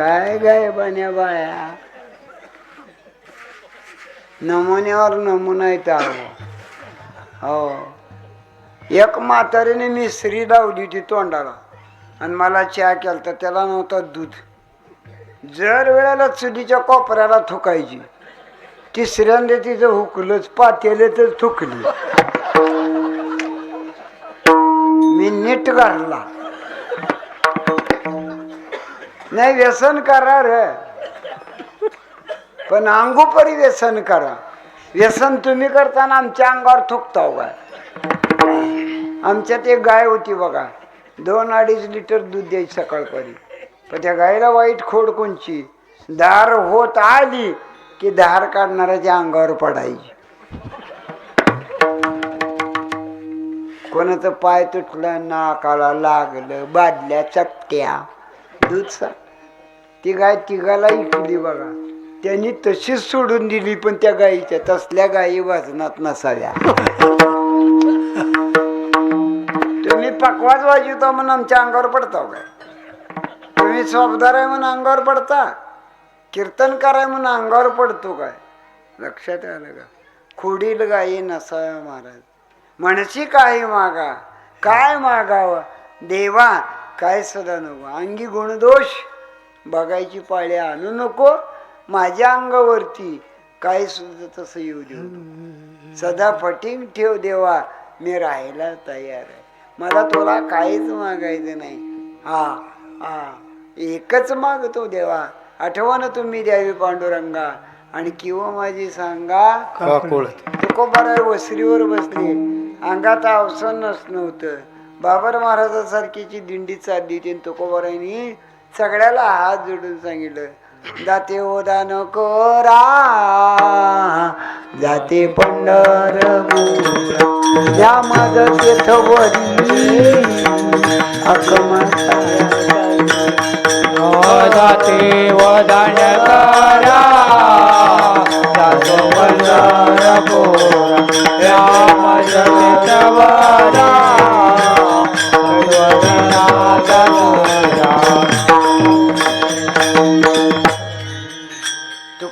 काय गाय बाया नमुन्यावर नमुना येत हो. एक म्हातारीने मिसरी लावली होती तोंडाला. आणि मला चहा केला तर त्याला नव्हता दूध. जर वेळेला चुलीच्या कोपऱ्याला थुकायची तिसऱ्यांदा तिचं हुकलंच पातेले तर थुकली. मी नीट घालला नाही व्यसन करा रे पण अंगोपरी व्यसन करा. व्यसन तुम्ही करताना आमच्या अंगावर थुकताव काय आमच्यात एक गाय होती बघा. दोन अडीच लिटर दूध द्यायची सकाळपरी. पण त्या गायला वाईट खोड कोणची? धार होत आली की धार काढणाऱ्याच्या अंगावर पडायची. कोणाचं पाय तुटलं नाकाला लागलं बादल्या चपट्या. दूध सा ती गाय तिघाला इकली बघा. त्यांनी तशीच सोडून दिली पण त्या गायीच्या तसल्या गायी वाजनात नसाव्या तुम्ही पकवाज वाजवता म्हणून आमच्या अंगावर पडता काय? तुम्ही स्वबदार आहे म्हणून अंगावर पडता? कीर्तन कराय म्हणून अंगावर पडतो काय? लक्षात आलं का? खोडील गायी नसाव्या महाराज. म्हणशी काही मागा काय मागावं? देवा काय सदा नको. अंगी गुणदोष बघायची पाळी आणू नको. माझ्या अंगावरती काय सुद्धा तसं येऊ देऊ सदा फटिंग ठेव देवा मी राहायला तयार आहे. मला तुला काहीच मागायचं नाही. हा हा. एकच मागतो देवा. आठवण तुम्ही द्यावी पांडुरंगा. आणि किंवा माझी सांगा तुकोबाराय वसरीवर बसली. अंगात अवसनच नव्हतं बाबर महाराजासारखीची दिंडी चालली होती आणि तुकोबारायनी सगळ्याला हात जोडून सांगितलं. जाते ओदा नको रा. जाते पंढर या मद तेथवरी अकमा जाते ओदा करा जातो वंदन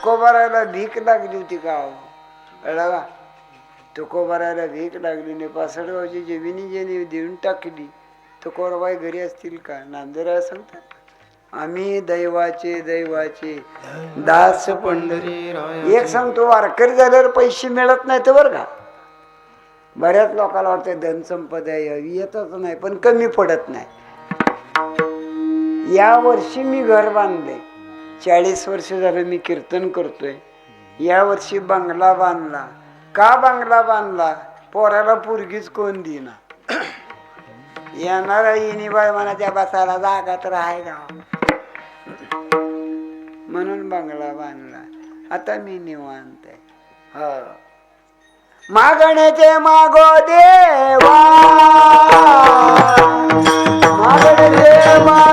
तुकोबारायला भीक लागली होती का? हो? का तुकोबारायला भीक लागली नाही. पासडगावची जमिनी ज्याने देऊन टाकली. तुकोबाई घरी असतील का? नांदेरा सांगतात आम्ही दैवाचे दैवाचे. दास पंढरी एक सांगतो वारकरी झाल्यावर पैसे मिळत नाही तर बरं का? बऱ्याच लोकांना वाटतं धनसंपदा यावी येतच नाही पण कमी पडत नाही. या वर्षी मी घर बांधले चाळीस वर्ष झालं मी कीर्तन करतोय. या वर्षी बंगला बांधला. का बंगला बांधला? पोराला पोरगीच कोण देईना. येणारा येणीबाई म्हणा त्या बसायला जागा तर आहे का? म्हणून बंगला बांधला. आता मी निवांत आहे. हो. मागण्याचे मागो देवा. मागण्याचे मा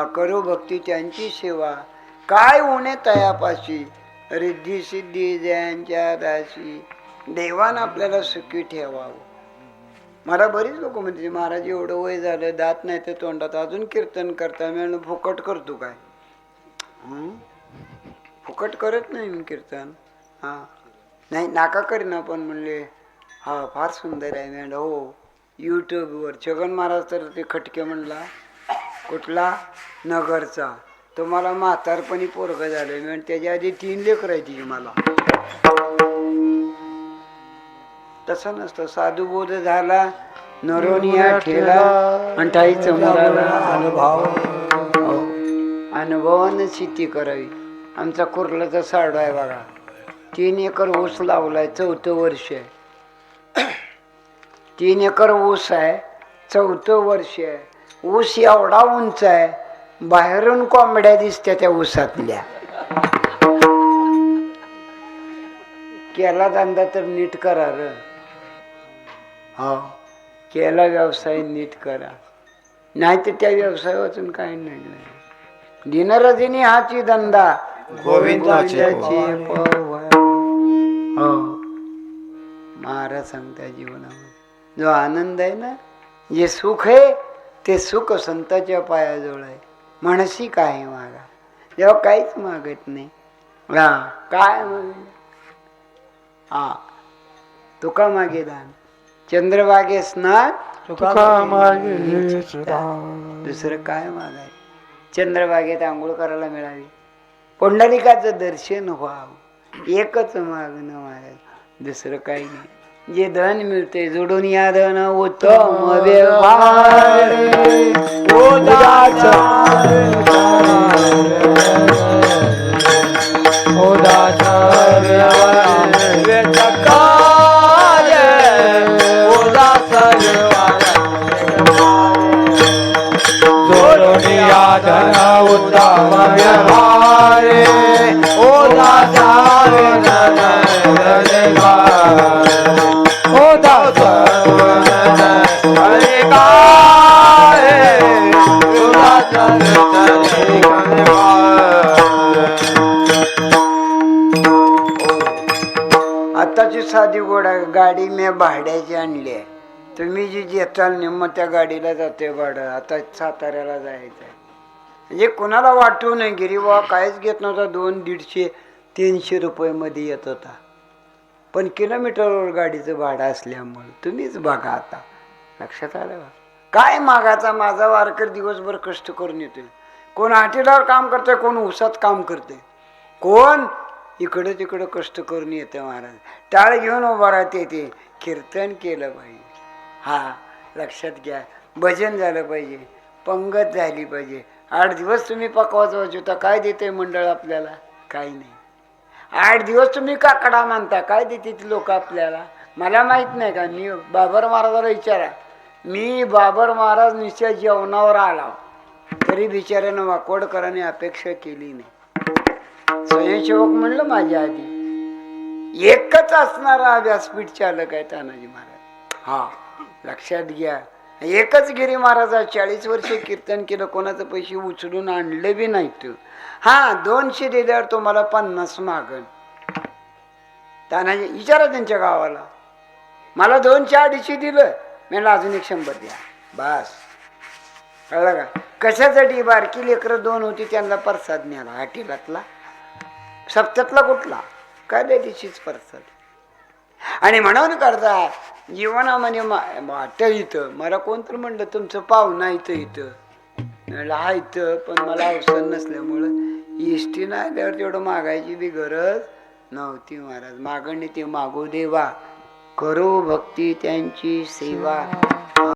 हा करो भक्ती त्यांची सेवा. काय उणे तयापाशी? रिद्धी सिद्धी जयांच्या दाशी. देवानं आपल्याला सुखी ठेवावं. मला बरीच लोक म्हणते महाराज एवढं वय झालं दात नाही तर तोंडात अजून कीर्तन करता मी म्हणलं, फुकट करतो काय? फुकट करत नाही मी कीर्तन. हा. नाही नाका करीना पण म्हणले. हा फार सुंदर आहे मी हो यूट्यूबवर छगन महाराज तर ते खटके म्हणला. कुठला नगरचा. तुम्हाला म्हातारपणी पोरग झालं म्हणते, त्याच्या आधी तीन लेकर आहे तिची मला. तसं नसतं. साधू बोध झाला नरोनिया ठेला आणि समोर आला अनुभव. हो. अनुभवानं शेती करावी. आमचा कुर्लाचा साडू आहे बघा. तीन एकर ऊस लावलाय चौथं वर्ष आहे. तीन एकर ऊस आहे चौथं वर्ष आहे. ऊस एवढा उंच आहे बाहेरून कोंबड्या दिसत्या त्या ऊसातल्या. केला धंदा तर नीट करा र. हो केला व्यवसाय नीट करा. नाही तर त्या व्यवसाय वाचून काही नाही. दिनरजनी हाची धंदा. गोविंदाचे. हो. महाराज सांगता जीवनामध्ये. जो आनंद आहे ना जे सुख आहे ते सुख संताच्या पायाजवळ आहे. म्हणशी काय मागा? जेव्हा काहीच मागत नाही. हा काय माग हा तुका मागे दान. चंद्रबागे स्नान दुसरं काय मागाय? चंद्रबागेत आंघोळ करायला मिळावी. पुंडलिकाचं दर्शन व्हावं. एकच मागणं मागायचं दुसरं काही नाही. जे धन मिळते जोडून या धन उत्तम व्यवहार उत्तम व्यवहारे ओला आताची साधी गोडा गाडी मी भाड्याची आणली आहे. तुम्ही जी जेताल निम्म त्या गाडीला जाते भाडं आता साताऱ्याला जायचं आहे म्हणजे कोणाला वाटू नाही गिरी काहीच घेत नव्हता. दोन दीडशे तीनशे रुपयेमध्ये येत होता. पण किलोमीटरवर गाडीचं भाडं असल्यामुळे तुम्हीच बघा आता. लक्षात आलं का? काय मागाचा माझा वारकर दिवसभर कष्ट करून येतोय. कोण हाटेलावर काम करतोय कोण उसात काम करते कोण इकडं तिकडं कष्ट करून येते महाराज. टाळ घेऊन उभा राहते ते. कीर्तन केलं पाहिजे हा लक्षात घ्या. भजन झालं पाहिजे पंगत झाली पाहिजे. आठ दिवस तुम्ही पकवाच तर काय देते मंडळ आपल्याला? काही नाही. आठ दिवस तुम्ही काकडा मानता काय देते ती लोक आपल्याला? मला माहीत नाही का मी बाबर महाराजाला विचारा. मी बाबर महाराज निश्चय जेवणावर आला. तरी बिचाऱ्यानं वाकोडकरांनी अपेक्षा केली नाही. स्वयंसेवक म्हणलं माझ्या आधी एकच असणारा व्यासपीठ चालक आहे तानाजी महाराज. हा. लक्षात घ्या. एकच गिरी महाराजा चाळीस वर्ष कीर्तन केलं कोणाचं पैसे उचलून आणले बी नाहीत. हा दोनशे दिल्यावर तुम्हाला पन्नास मागण तानाजी विचारा त्यांच्या गावाला. मला दोनशे अडीचशे दिलं मी अजून एक शंभर द्या. बस. कळलं का? कशासाठी? बारकी लेकरं दोन होती त्यांना प्रसाद न्याला हाटीलातला सप्त्यातला कुठला? काय दिवशीच प्रसाद. आणि म्हणून करता जीवनामध्ये मा- वाटतं इथं. मला कोणतरी म्हणलं तुमचं पाहुणा इथं इथं. म्हणलं हा इथं. पण मला अवसर नसल्यामुळं इष्टी नाही त्यावर तेवढं मागायची बी गरज नव्हती महाराज. मागणी ते मागू देवा. करो भक्ती त्यांची सेवा.